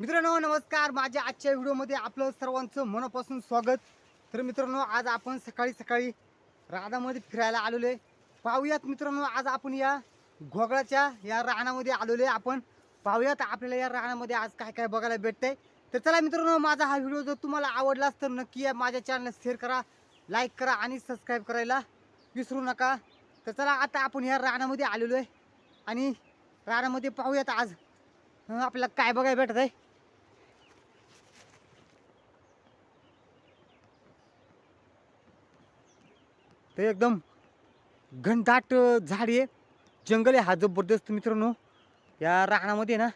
मित्रांनो नमस्कार. माझ्या आजच्या व्हिडिओमध्ये आपलं सर्वांचं मनापासून स्वागत. तर मित्रांनो आज आपण सकाळी सकाळी रानामध्ये फिरायला आलेलो आहे. पाहूयात मित्रांनो आज आपण या घोगळाच्या या रानामध्ये आलेलो आहे. आपण पाहूयात आपल्याला या रानामध्ये आज काय काय बघायला भेटतंय. तर चला मित्रांनो माझा हा व्हिडिओ जर तुम्हाला आवडलाच तर नक्की या माझ्या चॅनल शेअर करा लाईक करा आणि सबस्क्राईब करायला विसरू नका. तर चला आता आपण या रानामध्ये आलेलो आहे. आणि रानामध्ये पाहूयात आज आपल्याला काय बघायला भेटत आहे ते एकदम घनदाट झाड आहे. जंगल आहे हा जबरदस्त मित्रांनो. या रानामध्ये ना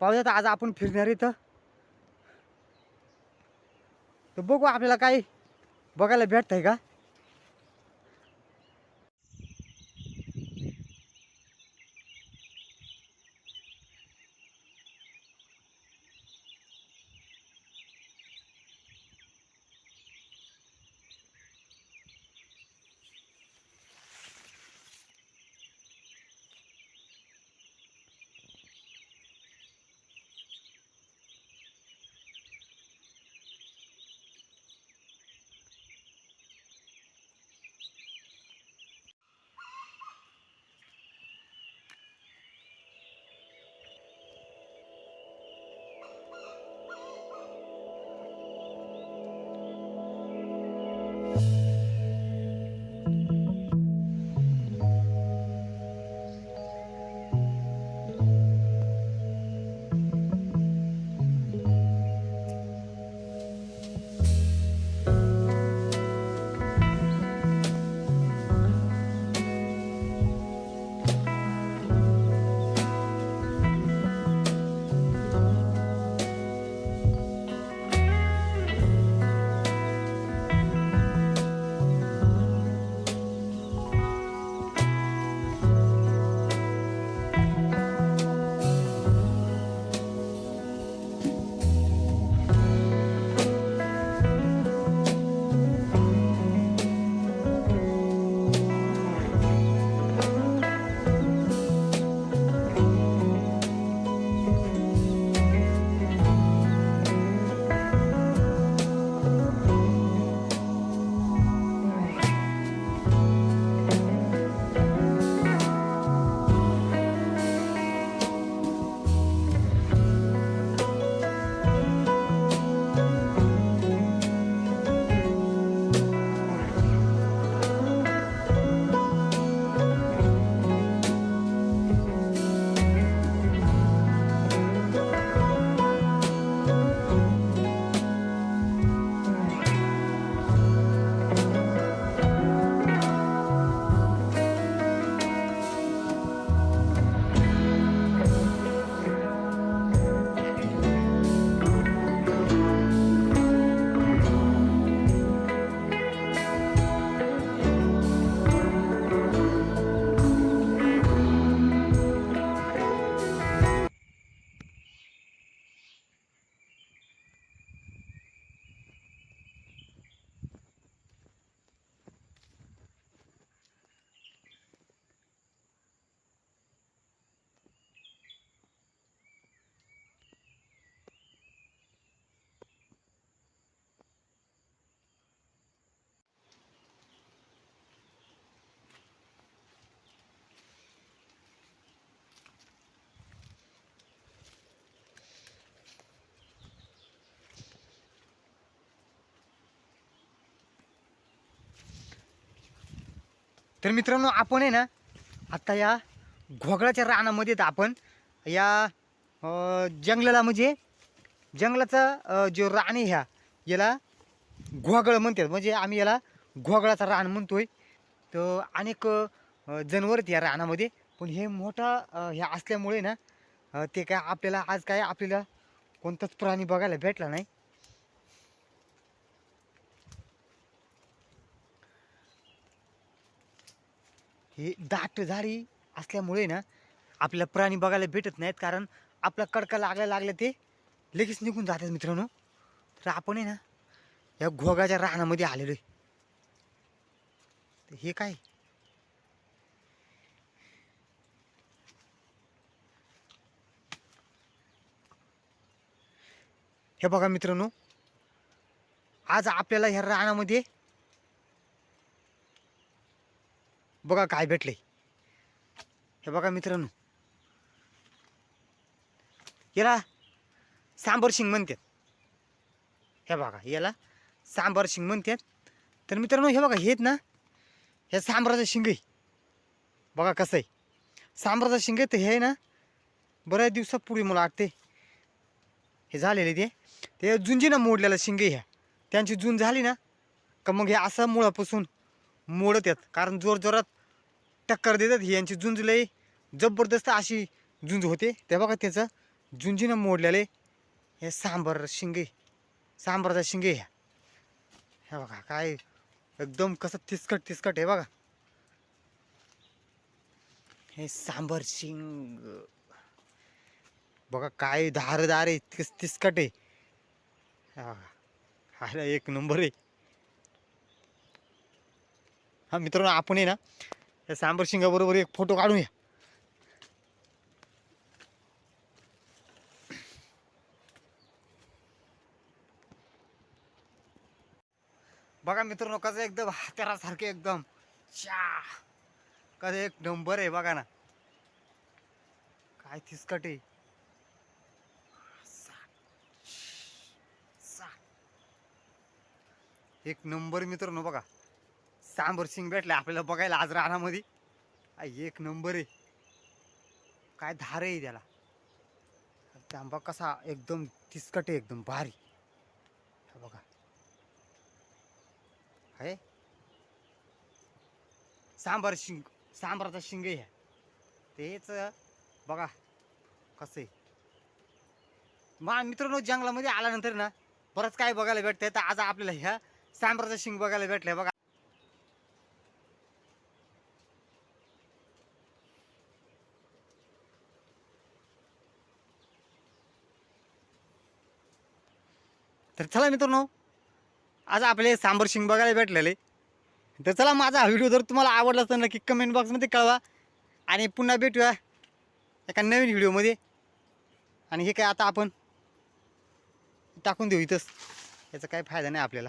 पाहूयात आज आपण फिरणार इथं. तर बघू आपल्याला काय बघायला भेटत आहे का? तर मित्रांनो आपण आहे ना आता या घोगळाच्या रानामध्ये आपण. या जंगलाला म्हणजे जंगलाचा जो रान आहे ह्या याला घोगळ म्हणतात. म्हणजे आम्ही याला घोगळाचा रान म्हणतोय. तर अनेक जनावर आहेत या रानामध्ये. पण हे मोठा ह्या असल्यामुळे ना ते काय आपल्याला आज काय आपल्याला कोणताच प्राणी बघायला भेटला नाही. हे दाट झाडी असल्यामुळे ना आपल्याला प्राणी बघायला भेटत नाहीत कारण आपला कडका लागल्या लागल्या ते लगेच निघून जातात मित्रांनो. तर आपण आहे ना या घोगाच्या रानामध्ये आलेलो आहे. तर हे काय? हे बघा मित्रांनो आज आपल्याला ह्या रानामध्ये बघा काय भेटले हे बघा मित्रांनो. याला सांबर शिंग म्हणतात. हे बघा याला सांबर शिंग म्हणतात. तर मित्रांनो हे बघा हेत ना हे सांबराचं शिंग आहे. बघा कसं आहे. सांबराचं शिंग आहे तर हे ना बऱ्याच दिवसापूर्वी मला वाटते हे झालेले ते. ते जुंजीनं मोडलेलं शिंगे ह्या. त्यांची जून झाली ना का मग हे असं मुळापासून मोडत आहेत. कारण जोर जोरात टक्कर देतात. ही यांची झुंज लई जबरदस्त अशी झुंज होते. ते बघा त्याचं झुंजीनं मोडलेले हे सांबर शिंगे सांबराचा शिंगे ह्या. हे बघा काय एकदम कसं तिसकट तिसकट आहे बघा. हे सांबर शिंग. बघा काय धारदार आहे तिस तिसकट आहे. हे बघा. एक नंबर आहे. हा मित्रांनो आपण आहे ना या सांबर शिंगाबरोबर एक फोटो काढूया बघा मित्रांनो कसं एकदम हात्यारासारखे एकदम. चा कसं एक नंबर आहे बघा ना. काय थिसकट आहे. एक नंबर मित्रांनो बघा. सांबर सिंग भेटले आपल्याला बघायला आज रानामध्ये. एक नंबर आहे. काय धार आहे त्याला. तांबा कसा एकदम तिसकट आहे एकदम भारी. बघा. आहे सांबार शिंग सांबाराचा शिंग आहे. ह्या. तेच बघा कसं आहे. मा मित्रांनो जंगलामध्ये आल्यानंतर ना बरंच काय बघायला भेटतंय. तर आज आपल्याला ह्या सांबाराचा शिंग बघायला भेटलाय. बघा तर चला मित्रांनो आज आपले सांबर शिंग बघायला भेटलेले. तर चला माझा हा व्हिडिओ जर तुम्हाला आवडला तर नक्की कमेंट बॉक्समध्ये कळवा. आणि पुन्हा भेटूया एका नवीन व्हिडिओमध्ये आणि हे काय आता आपण टाकून देऊ इथंच. याचा काही फायदा नाही आपल्याला.